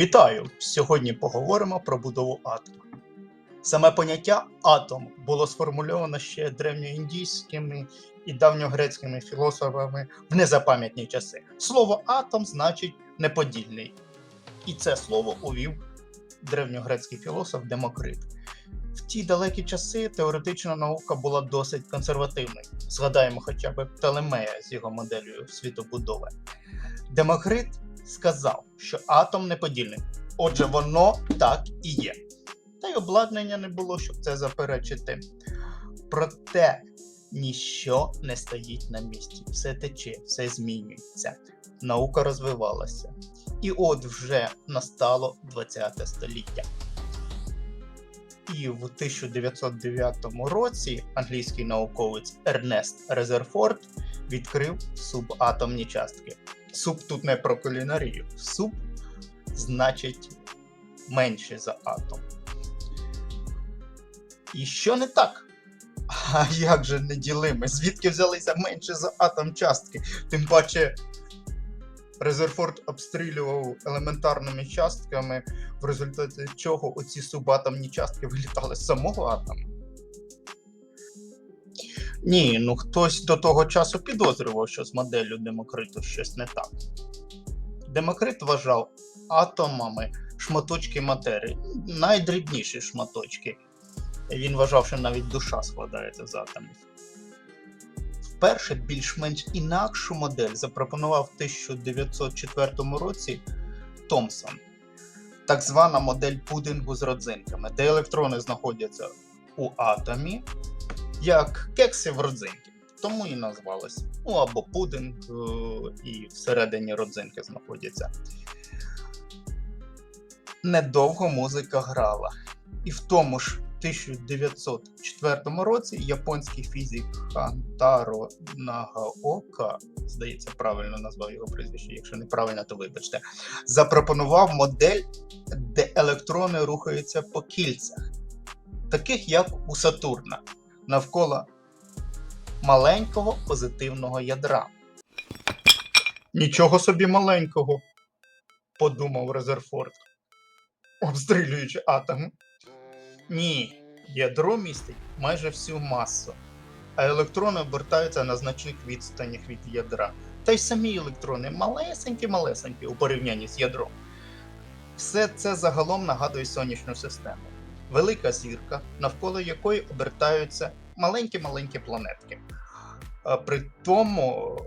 Вітаю! Сьогодні поговоримо про будову атома. Саме поняття атом було сформульовано ще древньоіндійськими і давньогрецькими філософами в незапам'ятні часи. Слово атом значить неподільний. І це слово увів древньогрецький філософ Демокрит. В ті далекі часи теоретична наука була досить консервативною. Згадаємо хоча б Птолемея з його моделлю світобудови. Демокрит сказав, що атом неподільний. Отже, воно так і є. Та й обладнання не було, щоб це заперечити. Проте ніщо не стоїть на місці. Все тече, все змінюється. Наука розвивалася. І от вже настало 20 століття. І в 1909 році англійський науковець Ернест Резерфорд відкрив субатомні частки. Суп тут не про кулінарію. Суп значить менше за атом. І що не так? А як же неділими? Звідки взялися менше за атом частки? Тим паче Резерфорд обстрілював елементарними частками, в результаті чого оці субатомні частки вилітали з самого атому. Ні, ну хтось до того часу підозрював, що з моделлю Демокриту щось не так. Демокрит вважав атомами шматочки матерії, найдрібніші шматочки. Він вважав, що навіть душа складається з атомів. Вперше більш-менш інакшу модель запропонував в 1904 році Томпсон. Так звана модель пудингу з родзинками, де електрони знаходяться у атомі, як кекси в родзинки. Тому і назвалось. Ну або пудинг, е, і всередині родзинки знаходяться. Недовго музика грала. І в тому ж 1904 році японський фізик Хантаро Нагаока, здається, правильно назвав його прізвище, якщо неправильно, то вибачте, запропонував модель, де електрони рухаються по кільцях, таких як у Сатурна, навколо маленького позитивного ядра. Нічого собі маленького, подумав Резерфорд, обстрілюючи атом. Ні, ядро містить майже всю масу, а електрони обертаються на значних відстанях від ядра. Та й самі електрони малесенькі-малесенькі у порівнянні з ядром. Все це загалом нагадує сонячну систему. Велика зірка, навколо якої обертаються маленькі-маленькі планетки. При тому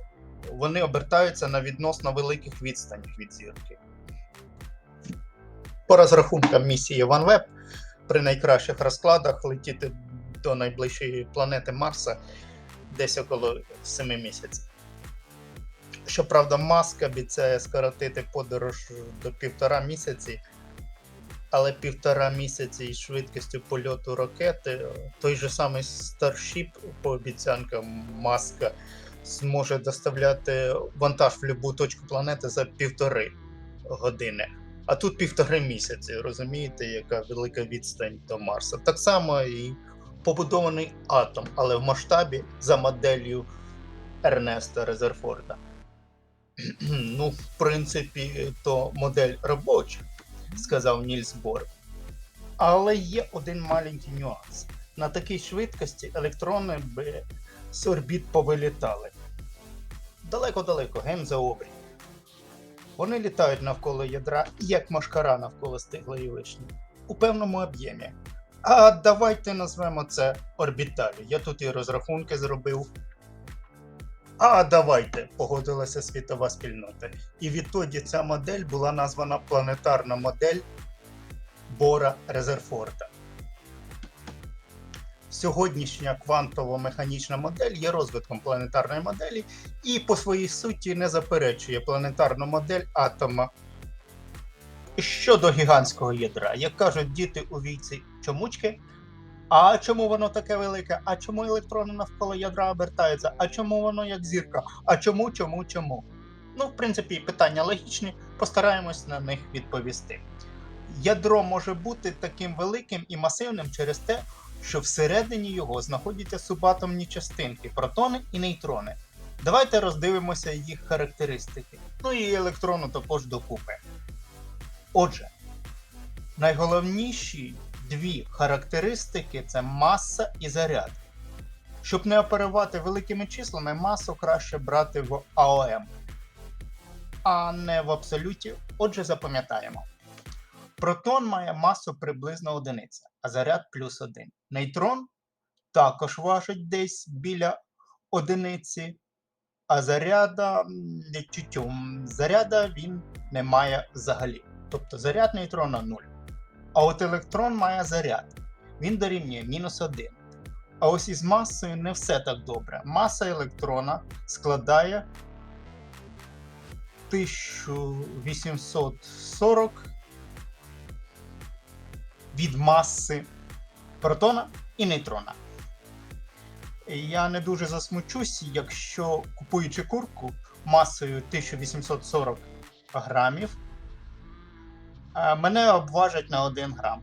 вони обертаються на відносно великих відстанях від зірки. По розрахункам місії OneWeb, при найкращих розкладах летіти до найближчої планети Марса десь около 7 місяців. Щоправда, Маск обіцяє скоротити подорож до півтора місяці, але півтора місяці із швидкістю польоту ракети, той же самий Starship, по обіцянкам Маска, зможе доставляти вантаж в будь-яку точку планети за півтори години. А тут півтори місяці, розумієте, яка велика відстань до Марса. Так само і побудований атом, але в масштабі за моделлю Ернеста Резерфорда. Ну, в принципі, то модель робоча, сказав Нільс Бор. Але є один маленький нюанс. На такій швидкості електрони би з орбіт повилітали. Далеко-далеко, ген за обрій. Вони літають навколо ядра, як машкара навколо стиглої вишні, у певному об'ємі. А давайте назвемо це орбіталю. Я тут і розрахунки зробив. А давайте, погодилася світова спільнота. І відтоді ця модель була названа планетарна модель Бора Резерфорда. Сьогоднішня квантово-механічна модель є розвитком планетарної моделі і по своїй суті не заперечує планетарну модель атома. Щодо гігантського ядра, як кажуть діти у віці чомучки. А чому воно таке велике? А чому електрони навколо ядра обертаються? А чому воно як зірка? А чому, чому, чому? Ну, в принципі, питання логічні, постараємось на них відповісти. Ядро може бути таким великим і масивним через те, що всередині його знаходяться субатомні частинки, протони і нейтрони. Давайте роздивимося їх характеристики. Ну і електрону також докупи. Отже, найголовніші дві характеристики це маса і заряд. Щоб не оперувати великими числами, масу краще брати в АОМ, а не в абсолюті. Отже, запам'ятаємо. Протон має масу приблизно одиниця, а заряд плюс один. Нейтрон також важить десь біля одиниці, а заряда, заряда він не має взагалі. Тобто заряд нейтрона 0. А от електрон має заряд. Він дорівнює мінус 1. А ось із масою не все так добре. Маса електрона складає 1840 від маси протона і нейтрона. Я не дуже засмучусь, якщо купуючи курку масою 1840 грамів, мене обважать на 1 грам.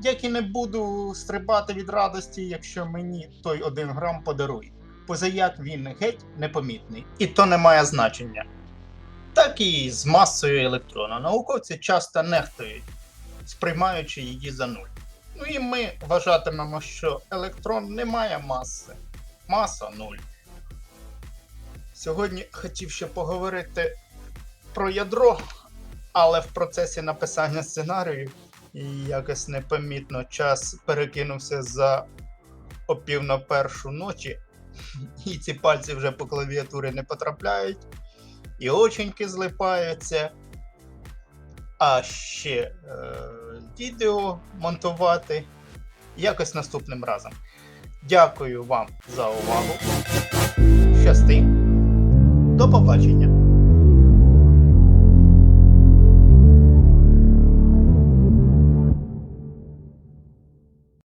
Як і не буду стрибати від радості, якщо мені той 1 грам подарують. Позаяк він геть непомітний, і то не має значення. Так і з масою електрона. Науковці часто нехтують, сприймаючи її за нуль. Ну і ми вважатимемо, що електрон не має маси. Маса нуль. Сьогодні хотів ще поговорити про ядро, але в процесі написання сценарію якось непомітно час перекинувся за опів на першу ночі, і ці пальці вже по клавіатурі не потрапляють, і оченьки злипаються. А ще е, відео монтувати якось наступним разом. Дякую вам за увагу. Щасти. До побачення!